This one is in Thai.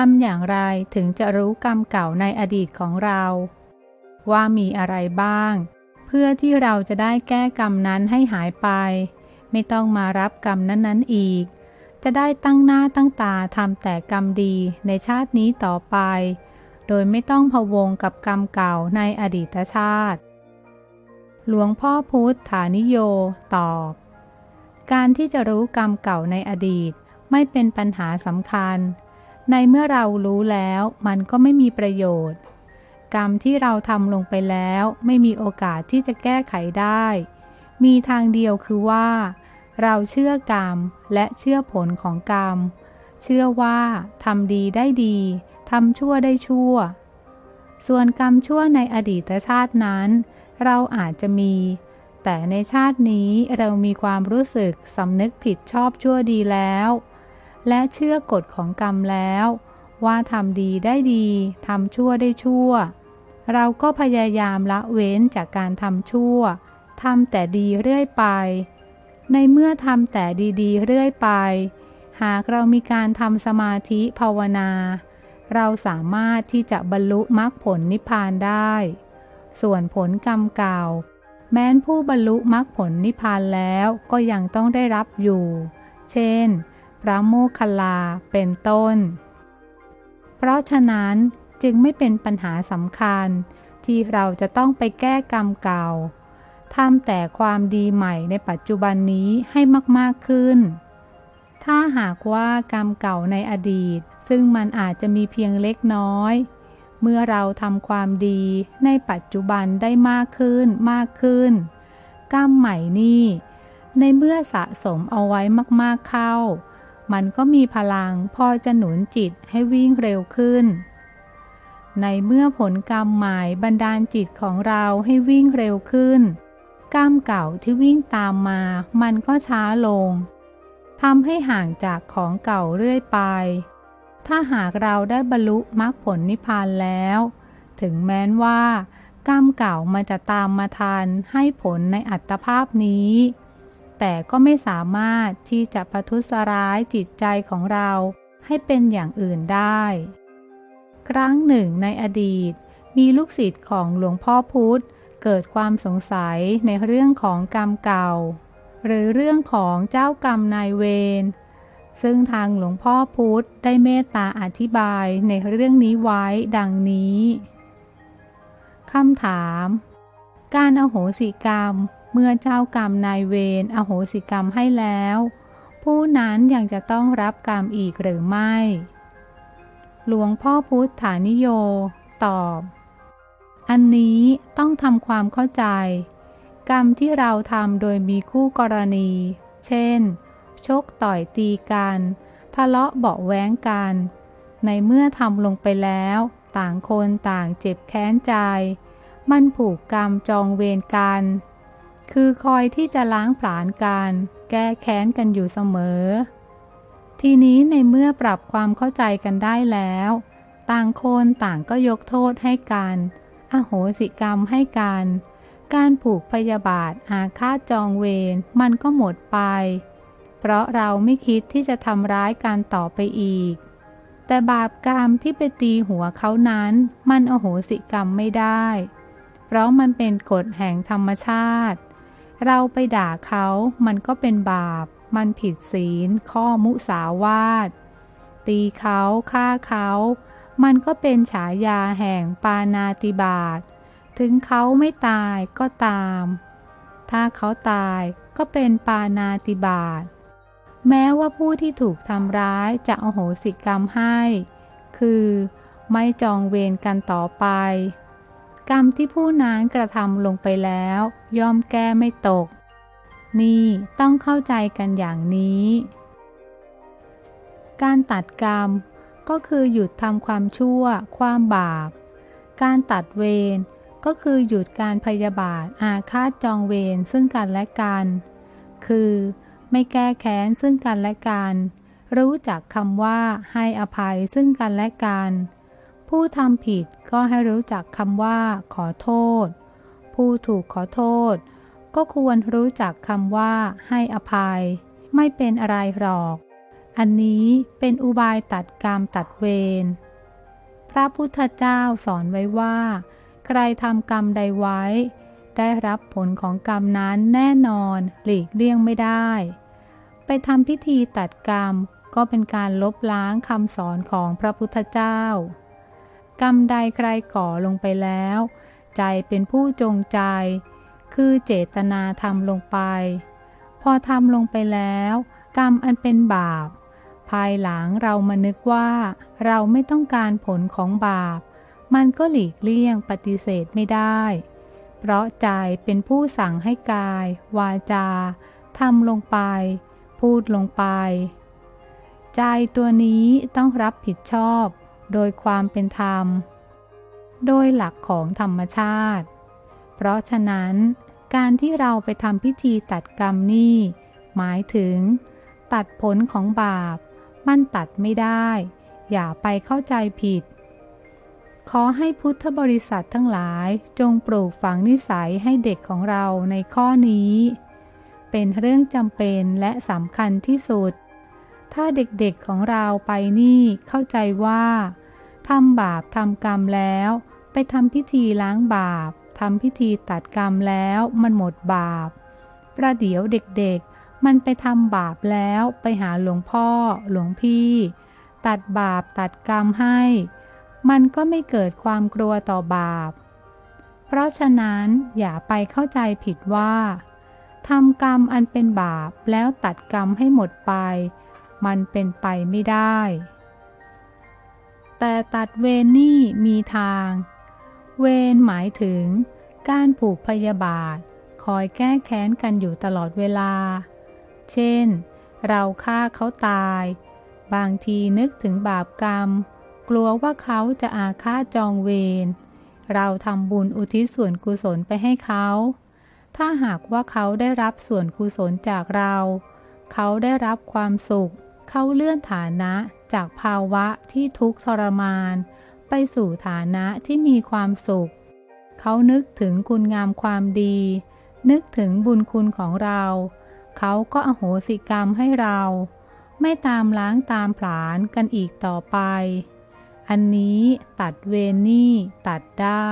ทำอย่างไรถึงจะรู้กรรมเก่าในอดีตของเรา ว่ามีอะไรบ้าง เพื่อที่เราจะได้แก้กรรมนั้นให้หายไป ไม่ต้องมารับกรรมนั้นๆอีก จะได้ตั้งหน้าตั้งตาทำแต่กรรมดีในชาตินี้ต่อไป โดยไม่ต้องพะวงกับกรรมเก่าในอดีตชาติ หลวงพ่อพุทธานิโยตอบ การที่จะรู้กรรมเก่าในอดีตไม่เป็นปัญหาสำคัญ ในเมื่อเรารู้แล้วมันก็ไม่มีประโยชน์ กรรมที่เราทำลงไปแล้วไม่มีโอกาสที่จะแก้ไขได้ มีทางเดียวคือว่า เราเชื่อกรรมและเชื่อผลของกรรม เชื่อว่าทำดีได้ดีทำชั่วได้ชั่ว ส่วนกรรมชั่วในอดีตชาตินั้น เราอาจจะมี แต่ในชาตินี้เรามีความรู้สึกสำนึกผิดชอบชั่วดีแล้ว และเชื่อกฎของกรรมแล้ว ว่าทำดีได้ดีทำชั่วได้ชั่ว เราก็พยายามละเว้นจากการทำชั่วทำแต่ดีเรื่อยไป ในเมื่อทำแต่ดีๆ เรื่อยไป หากเรามีการทำสมาธิภาวนา เราสามารถที่จะบรรลุมรรคผลนิพพานได้ ส่วนผลกรรมเก่า แม้นผู้บรรลุมรรคผลนิพพานแล้วก็ยังต้องได้รับอยู่ เช่น ระโมคคัลลาเป็นต้น เพราะฉะนั้นจึงไม่เป็นปัญหาสำคัญ ที่เราจะต้องไปแก้กรรมเก่าทำแต่ความดีใหม่ในปัจจุบันนี้ให้มาก ๆ ขึ้น ถ้าหากว่ากรรมเก่าในอดีต ซึ่งมันอาจจะมีเพียงเล็กน้อย เมื่อเราทำความดีในปัจจุบันได้มากขึ้นมากขึ้น กรรมใหม่นี่ ในเมื่อสะสมเอาไว้มาก ๆ เข้า มันก็มีพลังพอจะหนุนจิตให้วิ่งเร็วขึ้น ในเมื่อผลกรรมหม่บันดาลจิตของเราให้วิ่งเร็วขึ้น กรรมเก่าที่วิ่งตามมา มันก็ช้าลงทำให้ห่างจากของเก่าเรื่อยไป ถ้าหากเราได้บรรลุมรรคผลนิพพานแล้ว ถึงแม้นว่ากรรมเก่ามันจะตามมาทันให้ผลในอัตภาพนี้ แต่ก็ไม่สามารถที่จะประทุษร้ายจิตใจของเราให้เป็นอย่างอื่นได้ ครั้งหนึ่งในอดีต มีลูกศิษย์ของหลวงพ่อพุธเกิดความสงสัยในเรื่องของกรรมเก่า หรือเรื่องของเจ้ากรรมนายเวรซึ่งทางหลวงพ่อพุธได้เมตตาอธิบายในเรื่องนี้ไว้ดังนี้ คำถาม การอโหสิกรรม เมื่อเจ้ากรรมนายเวรอโหสิกรรมให้แล้ว ผู้นั้นยังจะต้องรับกรรมอีกหรือไม่ หลวงพ่อพุทธานิโย ตอบ อันนี้ต้องทำความเข้าใจ กรรมที่เราทำโดยมีคู่กรณี เช่น ชกต่อยตีกัน ทะเลาะเบาแว้งกัน ในเมื่อทำลงไปแล้ว ต่างคนต่างเจ็บแค้นใจ มันผูกกรรมจองเวรกัน คือคอยที่จะล้างผลาญกันแก้แค้นกันอยู่เสมอ ทีนี้ในเมื่อปรับความเข้าใจกันได้แล้ว ต่างคนต่างก็ยกโทษให้กัน อโหสิกรรมให้กัน การผูกพยาบาทอาฆาตจองเวรมันก็หมดไป เพราะเราไม่คิดที่จะทำร้ายกันต่อไปอีก แต่บาปกรรมที่ไปตีหัวเขานั้น มันอโหสิกรรมไม่ได้ เพราะมันเป็นกฎแห่งธรรมชาติ เราไปด่าเขามันก็เป็นบาป มันผิดศีล ข้อมุสาวาท ตีเขาฆ่าเขา มันก็เป็นฉายาแห่งปานาติบาต ถึงเขาไม่ตายก็ตาม ถ้าเขาตายก็เป็นปานาติบาต แม้ว่าผู้ที่ถูกทำร้ายจะอโหสิกรรมให้ คือไม่จองเวรกันต่อไป กรรมที่ผู้นั้นกระทำลงไปแล้ว ย่อมแก้ไม่ตก นี่ต้องเข้าใจกันอย่างนี้ การตัดกรรมก็คือหยุดทำความชั่ว ความบาป การตัดเวรก็คือหยุดการพยาบาทอาฆาตจองเวรซึ่งกันและกัน คือไม่แก้แค้นซึ่งกันและกัน รู้จักคำว่าให้อภัยซึ่งกันและกัน ผู้ทำผิดก็ให้รู้จักคำว่า ขอโทษ ผู้ถูกขอโทษ ก็ควรรู้จักคำว่า ให้อภัย ไม่เป็นอะไรหรอก อันนี้เป็นอุบายตัดกรรมตัดเวรพระพุทธเจ้าสอนไว้ว่า ใครทำกรรมใดไว้ ได้รับผลของกรรมนั้นแน่นอนหลีกเลี่ยงไม่ได้ ไปทำพิธีตัดกรรมก็เป็นการลบล้างคำสอนของพระพุทธเจ้า กรรมใดใครก่อลงไปแล้ว ใจเป็นผู้จงใจ คือเจตนาทำลงไป พอทำลงไปแล้ว กรรมอันเป็นบาป ภายหลังเรามานึกว่าเราไม่ต้องการผลของบาป มันก็หลีกเลี่ยงปฏิเสธไม่ได้ เพราะใจเป็นผู้สั่งให้กาย วาจาทำลงไป พูดลงไป ใจตัวนี้ต้องรับผิดชอบ โดยความเป็นธรรม โดยหลักของธรรมชาติ เพราะฉะนั้น การที่เราไปทำพิธีตัดกรรมนี่หมายถึง ตัดผลของบาป มันตัดไม่ได้ อย่าไปเข้าใจผิด ขอให้พุทธบริษัททั้งหลายจงปลูกฝังนิสัยให้เด็กของเราในข้อนี้ เป็นเรื่องจำเป็นและสำคัญที่สุด ถ้าเด็กๆของเราไปนี่เข้าใจว่าทำบาปทำกรรมแล้ว ไปทำพิธีล้างบาปทำพิธีตัดกรรมแล้วมันหมดบาป ประเดี๋ยวเด็กๆ มันไปทำบาปแล้วไปหาหลวงพ่อหลวงพี่ ตัดบาปตัดกรรมให้ มันก็ไม่เกิดความกลัวต่อบาป เพราะฉะนั้นอย่าไปเข้าใจผิดว่าทำกรรมอันเป็นบาปแล้วตัดกรรมให้หมดไป มันเป็นไปไม่ได้ แต่ตัดเวรนี่มีทาง เวรหมายถึง การผูกพยาบาท คอยแก้แค้นกันอยู่ตลอดเวลา เช่น เราฆ่าเขาตาย บางทีนึกถึงบาปกรรม กลัวว่าเขาจะอาฆาตจองเวร เราทำบุญอุทิศส่วนกุศลไปให้เขาถ้าหากว่าเขาได้รับส่วนกุศลจากเรา เขาได้รับความสุข เขาเลื่อนฐานะจากภาวะที่ทุกข์ทรมาน ไปสู่ฐานะที่มีความสุข เขานึกถึงคุณงามความดี นึกถึงบุญคุณของเรา เขาก็อโหสิกรรมให้เรา ไม่ตามล้างตามผลาญกันอีกต่อไป อันนี้ตัดเวนี่ตัดได้